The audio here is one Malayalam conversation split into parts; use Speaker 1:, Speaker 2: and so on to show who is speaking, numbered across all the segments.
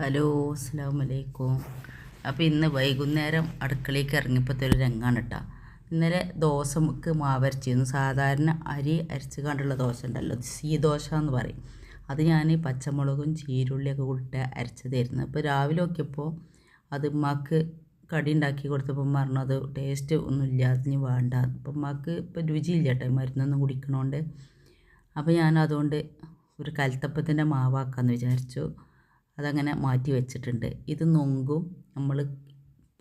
Speaker 1: ഹലോ അസ്സാം വലൈക്കും അപ്പോൾ ഇന്ന് വൈകുന്നേരം അടുക്കളയ്ക്ക് ഇറങ്ങിയപ്പോഴത്തെ ഒരു രംഗാണ് കേട്ടോ ഇന്നലെ ദോശ മുക്ക് മാവരച്ചിരുന്നു സാധാരണ അരി അരച്ച് കണ്ടുള്ള ദോശ ഉണ്ടല്ലോ സീ ദോശ എന്ന് പറയും. അത് ഞാൻ പച്ചമുളകും ചീരുള്ളിയൊക്കെ കൂട്ടിട്ട് അരച്ചതായിരുന്നു. അപ്പോൾ രാവിലെ നോക്കിയപ്പോൾ അത് ഉമ്മാക്ക് കടി ഉണ്ടാക്കി കൊടുത്തപ്പോൾ പറഞ്ഞു അത് ടേസ്റ്റ് ഒന്നുമില്ല അതിന് വേണ്ട. അപ്പം ഉമ്മാക്ക് ഇപ്പം രുചിയില്ല കേട്ടോ മരുന്നൊന്നും കുടിക്കണോണ്ട്. അപ്പോൾ ഞാൻ അതുകൊണ്ട് ഒരു കലത്തപ്പത്തിന്റെ മാവാക്കാമെന്ന് വിചാരിച്ചു. അതങ്ങനെ മാറ്റി വെച്ചിട്ടുണ്ട്. ഇത് നൊങ്കും നമ്മൾ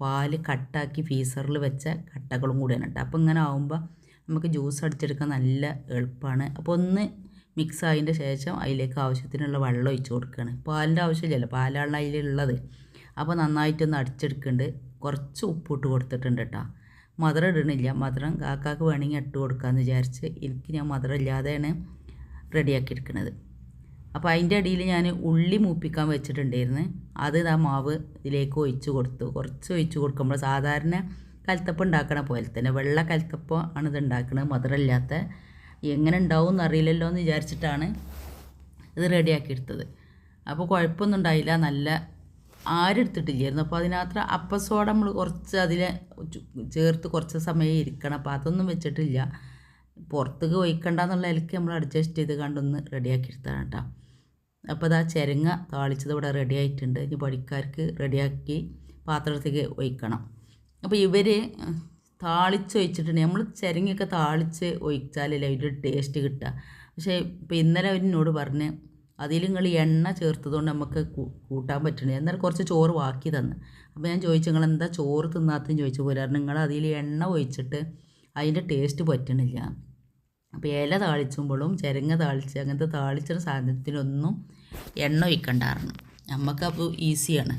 Speaker 1: പാൽ കട്ടാക്കി ഫീസറിൽ വെച്ച കട്ടകളും കൂടിയാണ് കേട്ടോ അപ്പോൾ ഇങ്ങനെ ആകുമ്പോൾ നമുക്ക് ജ്യൂസ് അടിച്ചെടുക്കാൻ നല്ല എളുപ്പമാണ് അപ്പോൾ ഒന്ന് മിക്സ് ആയതിന്റെ ശേഷം അതിലേക്ക് ആവശ്യത്തിനുള്ള വെള്ളം ഒഴിച്ച് കൊടുക്കുകയാണ് പാലിന്റെ ആവശ്യമില്ലല്ലോ പാലാണ് അതിലുള്ളത്. അപ്പോൾ നന്നായിട്ടൊന്ന് അടിച്ചെടുക്കുന്നുണ്ട്. കുറച്ച് ഉപ്പിട്ട് കൊടുത്തിട്ടുണ്ട് കേട്ടോ. മധുരം ഇടണില്ല. മധുരം കാക്കാക്ക് വേണമെങ്കിൽ ഇട്ട് കൊടുക്കാമെന്ന് വിചാരിച്ച് എനിക്ക് ഞാൻ മധുരം ഇല്ലാതെയാണ് റെഡിയാക്കി എടുക്കുന്നത് അപ്പോൾ അതിന്റെ അടിയിൽ ഞാൻ ഉള്ളി മൂപ്പിക്കാൻ വെച്ചിട്ടുണ്ടായിരുന്നു. അത് ആ മാവ് ഇതിലേക്ക് ഒഴിച്ച് കൊടുത്തു. കുറച്ച് ഒഴിച്ച് കൊടുക്കുമ്പോൾ സാധാരണ കലത്തപ്പം ഉണ്ടാക്കണ പോലെ തന്നെ വെള്ള കൽത്തപ്പം ആണ് ഇത് ഉണ്ടാക്കുന്നത് മധുരമില്ലാത്ത എങ്ങനെ ഉണ്ടാവും എന്നറിയില്ലല്ലോ എന്ന് വിചാരിച്ചിട്ടാണ് ഇത് റെഡിയാക്കി എടുത്തത്. അപ്പോൾ കുഴപ്പമൊന്നും ഉണ്ടായില്ല. നല്ല ആരെടുത്തിട്ടില്ലായിരുന്നു അപ്പോൾ അതിനകത്ത് അപ്പസോടെ നമ്മൾ കുറച്ച് അതിൽ ചേർത്ത് കുറച്ച് സമയം ഇരിക്കണം. അപ്പോൾ അതൊന്നും വെച്ചിട്ടില്ല. പുറത്തേക്ക് ഒഴിക്കണ്ടെന്നുള്ള ഇലക്ക് നമ്മൾ അഡ്ജസ്റ്റ് ചെയ്ത് കണ്ടൊന്ന് റെഡിയാക്കി എടുത്താണ് കേട്ടോ. അപ്പോൾ അതാ ചെരങ്ങ താളിച്ചത് ഇവിടെ റെഡി ആയിട്ടുണ്ട്. ഇനി പണിക്കാർക്ക് റെഡിയാക്കി പാത്രത്തേക്ക് ഒഴിക്കണം. അപ്പോൾ ഇവർ താളിച്ച് ഒഴിച്ചിട്ടുണ്ടെങ്കിൽ നമ്മൾ ചെരങ്ങയൊക്കെ താളിച്ച് ഒഴിച്ചാലല്ലേ അതിന്റെ ടേസ്റ്റ് കിട്ടുക. പക്ഷേ ഇപ്പോൾ ഇന്നലെ അവരിനോട് പറഞ്ഞ് അതിൽ നിങ്ങൾ എണ്ണ ചേർത്തതുകൊണ്ട് നമുക്ക് കൂട്ടാൻ പറ്റണില്ല എന്നാൽ കുറച്ച് ചോറ് വാക്കി തന്ന്. അപ്പോൾ ഞാൻ ചോദിച്ചു നിങ്ങൾ എന്താ ചോറ് തിന്നാത്തതെന്ന് ചോദിച്ചു പോലെ? നിങ്ങൾ അതിൽ എണ്ണ ഒഴിച്ചിട്ട് അതിന്റെ ടേസ്റ്റ് പറ്റണില്ല. അപ്പോൾ ഇല താളിച്ചുമ്പോഴും ചിരങ്ങ താളിച്ച് അങ്ങനത്തെ താളിച്ച സാധനത്തിനൊന്നും എണ്ണ ഒഴിക്കണ്ടായിരുന്നു നമുക്കപ്പോൾ ഈസിയാണ്.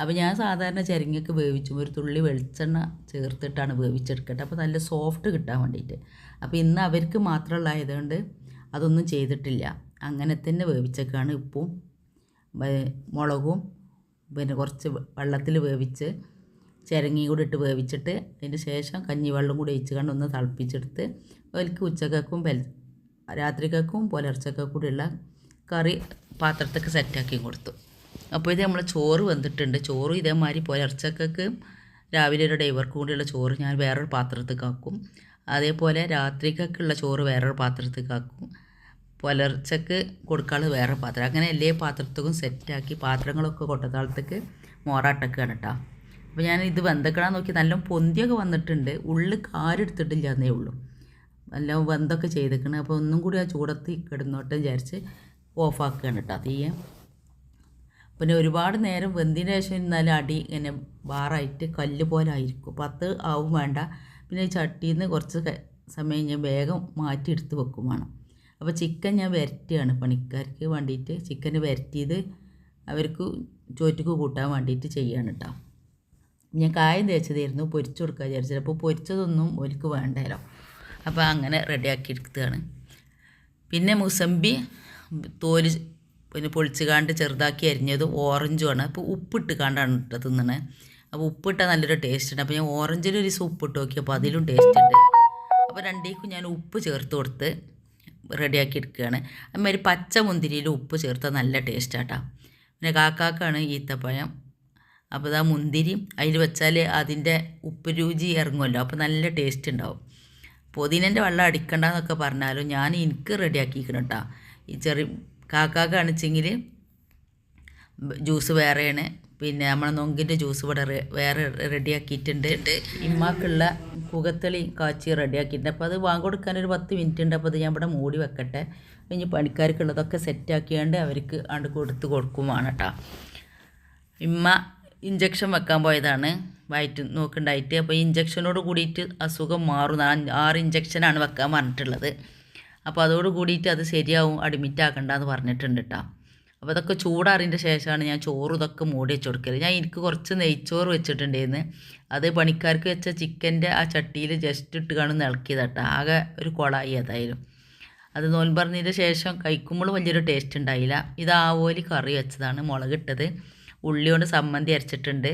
Speaker 1: അപ്പോൾ ഞാൻ സാധാരണ ചിരങ്ങയൊക്കെ വേവിച്ചു ഒരു തുള്ളി വെളിച്ചെണ്ണ ചേർത്തിട്ടാണ് വേവിച്ചെടുക്കട്ടെ അപ്പോൾ നല്ല സോഫ്റ്റ് കിട്ടാൻ വേണ്ടിയിട്ട് അപ്പോൾ ഇന്ന് അവർക്ക് മാത്രമുള്ളതായതുകൊണ്ട് അതൊന്നും ചെയ്തിട്ടില്ല. അങ്ങനെ തന്നെ വേവിച്ചേക്കാണ് ഉപ്പും മുളകും പിന്നെ കുറച്ച് വെള്ളത്തിൽ വേവിച്ച് ചിരങ്ങി കൂടി ഇട്ട് വേവിച്ചിട്ട് അതിന് ശേഷം കഞ്ഞിവെള്ളം കൂടി ഒഴിച്ച് കണ്ട് ഒന്ന് തിളപ്പിച്ചെടുത്ത് അതിലേക്ക് ഉച്ചക്കും പെൽ രാത്രിക്കും പുലർച്ചക്കും കൂടിയുള്ള കറി പാത്രത്തൊക്കെ സെറ്റാക്കി കൊടുത്തു. അപ്പോൾ ഇത് നമ്മൾ ചോറ് വന്നിട്ടുണ്ട് ചോറ് ഇതേമാതിരി പുലർച്ചക്കൊക്കെ രാവിലെ ഒരു ഡൈവർക്കും കൂടിയുള്ള ചോറ് ഞാൻ വേറൊരു പാത്രത്തേക്ക് ആക്കും. അതേപോലെ രാത്രിക്കൊക്കെയുള്ള ചോറ് വേറൊരു പാത്രത്തേക്ക് ആക്കും. പുലർച്ചക്ക് കൊടുക്കാനുള്ള വേറെ പാത്രം. അങ്ങനെ എല്ലാ പാത്രത്തേക്കും സെറ്റാക്കി പാത്രങ്ങളൊക്കെ കൊട്ടത്താളത്തേക്ക് മോറാട്ടൊക്കെയാണ് കേട്ടോ അപ്പോൾ ഞാൻ ഇത് വെന്തക്കണം നോക്കി നല്ല പൊന്തിയൊക്കെ വന്നിട്ടുണ്ട്. ഉള്ളിൽ കാരെടുത്തിട്ടില്ല എന്നേ ഉള്ളൂ. നല്ല വെന്തൊക്കെ ചെയ്തേക്കണ്. അപ്പോൾ ഒന്നും കൂടി ആ ചൂടത്തി കിടന്നോട്ടെ വിചാരിച്ച് ഓഫാക്കുകയാണ് കേട്ടോ തീയ. പിന്നെ ഒരുപാട് നേരം വെന്തിന് ശേഷം ഇന്നാലും അടി ഇങ്ങനെ ബാറായിട്ട് കല്ല് പോലെ ആയിരിക്കും. പത്ത് ആവും വേണ്ട. പിന്നെ ചട്ടിയിൽ നിന്ന് കുറച്ച് സമയം ഞാൻ വേഗം മാറ്റി എടുത്ത് വെക്കും വേണം. അപ്പോൾ ചിക്കൻ ഞാൻ വരട്ടിയാണ് പണിക്കാർക്ക് വേണ്ടിയിട്ട്. ചിക്കൻ വരട്ടിയത് അവർക്ക് ചോറ്റക്ക് കൂട്ടാൻ വേണ്ടിയിട്ട് ചെയ്യാണ് കേട്ടോ ഞാൻ കായം തേച്ചതായിരുന്നു പൊരിച്ചു കൊടുക്കാൻ വിചാരിച്ചത് അപ്പോൾ പൊരിച്ചതൊന്നും ഒരിക്കൽ വേണ്ടല്ലോ അപ്പോൾ അങ്ങനെ റെഡിയാക്കി എടുക്കുകയാണ് പിന്നെ മുസമ്പി തോൽ പിന്നെ പൊളിച്ച് കാണ്ട് ചെറുതാക്കി അരിഞ്ഞത് ഓറഞ്ചുമാണ് അപ്പോൾ ഉപ്പിട്ട് കാണ്ടാണ് ഇട്ട് തിന്നണേ. അപ്പോൾ ഉപ്പിട്ടാൽ നല്ലൊരു ടേസ്റ്റ് ഉണ്ട് അപ്പോൾ ഞാൻ ഓറഞ്ചിൽ ഒരു ദിവസം ഉപ്പിട്ട് നോക്കിയപ്പോൾ അതിലും ടേസ്റ്റ് ഉണ്ട്. അപ്പോൾ രണ്ടേക്കും ഞാൻ ഉപ്പ് ചേർത്ത് കൊടുത്ത് റെഡിയാക്കി എടുക്കുകയാണ്. അതുമാതിരി പച്ച മുന്തിരിയിൽ ഉപ്പ് ചേർത്താൽ നല്ല ടേസ്റ്റാട്ടോ. പിന്നെ കാക്കാക്കാണ് ഈത്തപ്പഴം അപ്പോൾ ആ മുന്തിരി അതിൽ വെച്ചാൽ അതിന്റെ ഉപ്പ് രുചി ഇറങ്ങുമല്ലോ. അപ്പോൾ നല്ല ടേസ്റ്റ് ഉണ്ടാവും. പുതിനന്റെ വെള്ളം അടിക്കണ്ടെന്നൊക്കെ പറഞ്ഞാലും ഞാൻ എനിക്ക് റെഡിയാക്കിയിരിക്കണം കേട്ടോ ഈ ചെറിയ കാക്കാക്കാണിച്ചെങ്കിൽ ജ്യൂസ് വേറെയാണ്. പിന്നെ നമ്മളെ നൊങ്കിന്റെ ജ്യൂസ് ഇവിടെ വേറെ റെഡിയാക്കിയിട്ടുണ്ട് ഇമ്മാക്കുള്ള പുകത്തളി കാച്ചി റെഡിയാക്കിയിട്ടുണ്ട് അപ്പോൾ അത് വാങ്ങിക്കൊടുക്കാൻ ഒരു പത്ത് മിനിറ്റ് ഉണ്ട്. അപ്പോൾ അത് ഞാൻ ഇവിടെ മൂടി വെക്കട്ടെ. ഇനി പണിക്കാർക്കുള്ളതൊക്കെ സെറ്റാക്കിയാണ്ട് അവർക്ക് ആണ്ട് കൊടുത്ത് കൊടുക്കുമാണ് കേട്ടോ ഇമ്മ ഇഞ്ചക്ഷൻ വെക്കാൻ പോയതാണ്. വയറ്റ് നോക്കുണ്ടായിട്ട് അപ്പോൾ ഇഞ്ചക്ഷനോട് കൂടിയിട്ട് അസുഖം മാറും. ആറ് ഇഞ്ചക്ഷനാണ് വെക്കാൻ പറഞ്ഞിട്ടുള്ളത്. അപ്പോൾ അതോട് കൂടിയിട്ട് അത് ശരിയാവും അഡ്മിറ്റ് ആക്കണ്ട എന്ന് പറഞ്ഞിട്ടുണ്ട് കേട്ടോ അപ്പോൾ അതൊക്കെ ചൂടാറിന്റെ ശേഷമാണ് ഞാൻ ചോറ് ഇതൊക്കെ മൂടി വെച്ച് കൊടുക്കൽ ഞാൻ എനിക്ക് കുറച്ച് നെയ്ച്ചോറ് വെച്ചിട്ടുണ്ടായിരുന്നു. അത് പണിക്കാർക്ക് വെച്ച ചിക്കന്റെ ആ ചട്ടിയിൽ ജസ്റ്റ് ഇട്ട് കാണുന്ന ഇളക്കിയതാട്ടോ ആകെ ഒരു കുളായി അതായാലും അത് നോൻപറഞ്ഞതിന്റെ ശേഷം കഴിക്കുമ്പോൾ വലിയൊരു ടേസ്റ്റ് ഉണ്ടായില്ല. ഇത് ആവോലി കറി വെച്ചതാണ് മുളകിട്ടത്. ഉള്ളി കൊണ്ട് സമ്മന്തി അരച്ചിട്ടുണ്ട്.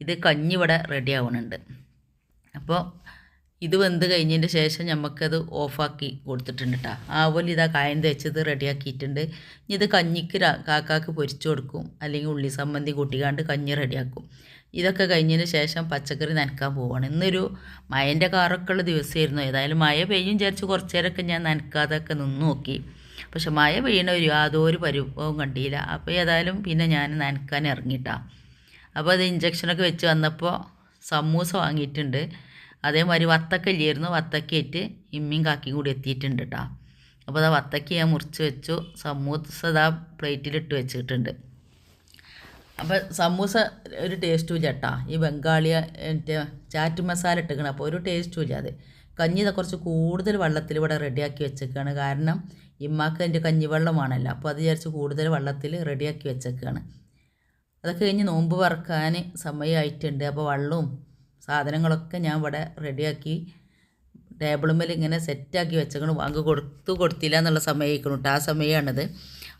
Speaker 1: ഇത് കഞ്ഞി ഇവിടെ റെഡി ആവുന്നുണ്ട് അപ്പോൾ ഇത് വെന്ത് കഴിഞ്ഞതിന്റെ ശേഷം നമുക്കത് ഓഫാക്കി കൊടുത്തിട്ടുണ്ട് കേട്ടോ ആവോലി ഇതാ കായം തേച്ചത് റെഡിയാക്കിയിട്ടുണ്ട് ഇനി ഇത് കഞ്ഞിക്ക് കാക്കാക്ക് പൊരിച്ചു കൊടുക്കും. അല്ലെങ്കിൽ ഉള്ളി സമ്മന്തി കൂട്ടിക്കാണ്ട് കഞ്ഞി റെഡിയാക്കും ഇതൊക്കെ കഴിഞ്ഞതിന് ശേഷം പച്ചക്കറി നനക്കാൻ പോവാണ്. ഇന്നൊരു മഴന്റെ കാറൊക്കെ ഉള്ള ദിവസമായിരുന്നു ഏതായാലും മഴ പെയ്യും വിചാരിച്ച് കുറച്ച് നേരമൊക്കെ ഞാൻ നനക്കാതൊക്കെ നിന്ന് നോക്കി. പക്ഷെ മഴ പെയ്യണ ഒരു യാതൊരു പരിഭവവും കണ്ടില്ല. അപ്പോൾ ഏതായാലും പിന്നെ ഞാൻ നനക്കാൻ ഇറങ്ങിട്ടാ അപ്പോൾ അത് ഇഞ്ചക്ഷനൊക്കെ വെച്ച് വന്നപ്പോൾ സമൂസ വാങ്ങിയിട്ടുണ്ട്. അതേമാതിരി വത്തക്ക ഇല്ലായിരുന്നു. വത്തക്കയായിട്ട് ഇമ്മിയും കാക്കിയും കൂടി എത്തിയിട്ടുണ്ട് കേട്ടോ. അപ്പോൾ അതാ വത്തക്ക ഞാൻ മുറിച്ച് വെച്ചു. സമൂസ അതാ പ്ലേറ്റിലിട്ട് വെച്ചിട്ടുണ്ട്. അപ്പോൾ സമൂസ ഒരു ടേസ്റ്റും ഇല്ല കേട്ടോ. ഈ ബംഗാളി മറ്റേ ചാറ്റ് മസാല ഇട്ടിക്കണം അപ്പോൾ ഒരു ടേസ്റ്റും ഇല്ല അത്. കഞ്ഞി കുറച്ച് കൂടുതൽ വെള്ളത്തിൽ ഇവിടെ റെഡിയാക്കി വെച്ചേക്കാണ്. കാരണം ഇമ്മാക്ക് എന്റെ കഞ്ഞിവെള്ളമാണല്ലോ. അപ്പോൾ അത് വിചാരിച്ച് കൂടുതൽ വെള്ളത്തിൽ റെഡിയാക്കി വെച്ചേക്കാണ്. അതൊക്കെ കഴിഞ്ഞ് നോമ്പ് വറക്കാൻ സമയമായിട്ടുണ്ട്. അപ്പോൾ വെള്ളവും സാധനങ്ങളൊക്കെ ഞാൻ ഇവിടെ റെഡിയാക്കി ടേബിളുമ്മേൽ ഇങ്ങനെ സെറ്റാക്കി വെച്ചേക്കണം. വാങ്ങ് കൊടുത്തു കൊടുത്തില്ല എന്നുള്ള സമയമായിരിക്കണം കേട്ടോ. ആ സമയമാണിത്.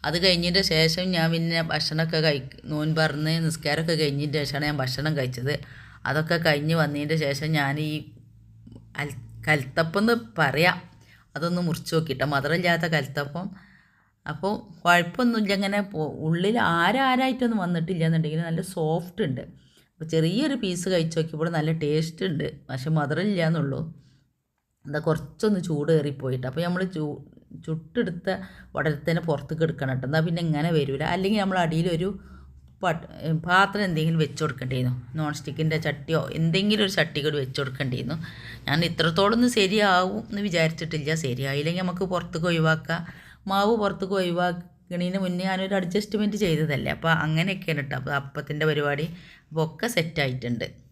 Speaker 1: അത് കഴിഞ്ഞതിന്റെ ശേഷം ഞാൻ പിന്നെ ഭക്ഷണമൊക്കെ കഴി നോൻപറന്ന് നിസ്കാരമൊക്കെ കഴിഞ്ഞതിന്റെ ശേഷമാണ് ഞാൻ ഭക്ഷണം കഴിച്ചത്. അതൊക്കെ കഴിഞ്ഞ് വന്നതിന്റെ ശേഷം ഞാൻ ഈ അൽ കൽത്തപ്പം എന്ന് പറയാം. അതൊന്ന് മുറിച്ച് നോക്കിയിട്ട് മധുരമില്ലാത്ത കൽത്തപ്പം. അപ്പോൾ കുഴപ്പമൊന്നുമില്ല ഇങ്ങനെ പോ- ഉള്ളിൽ ആരാരായിട്ടൊന്നും വന്നിട്ടില്ല എന്നുണ്ടെങ്കിൽ നല്ല സോഫ്റ്റ് ഉണ്ട്. അപ്പോൾ ചെറിയൊരു പീസ് കഴിച്ച് നോക്കിയപ്പോൾ നല്ല ടേസ്റ്റ് ഉണ്ട്. പക്ഷെ മധുരമില്ല എന്നുള്ളൂ എന്താ കുറച്ചൊന്ന് ചൂട് കയറിപ്പോയിട്ട്. അപ്പോൾ നമ്മൾ ചൂ ചുട്ടെടുത്ത ഉടനെ തന്നെ പുറത്തേക്ക് എടുക്കണം കേട്ടോ. എന്നാൽ പിന്നെ ഇങ്ങനെ വരില്ല അല്ലെങ്കിൽ നമ്മൾ അടിയിലൊരു പാത്രം എന്തെങ്കിലും വെച്ച് കൊടുക്കേണ്ടിയിരുന്നു നോൺ സ്റ്റിക്കിന്റെ ചട്ടിയോ എന്തെങ്കിലും ഒരു ചട്ടി കൂടി വെച്ച് കൊടുക്കേണ്ടിയിരുന്നു ഞാൻ ഇത്രത്തോളം ഒന്നും ശരിയാവും എന്ന് വിചാരിച്ചിട്ടില്ല. ശരിയായില്ലെങ്കിൽ നമുക്ക് പുറത്തേക്ക് ഒഴിവാക്കാം. മാവ് പുറത്തേക്ക് ഒഴിവാക്കണതിന് മുന്നേ ഞാനൊരു അഡ്ജസ്റ്റ്മെന്റ് ചെയ്തതല്ലേ. അപ്പോൾ അങ്ങനെയൊക്കെയാണ് കേട്ടോ അപ്പോൾ അപ്പത്തിന്റെ പരിപാടി. ഒക്കെ സെറ്റായിട്ടുണ്ട്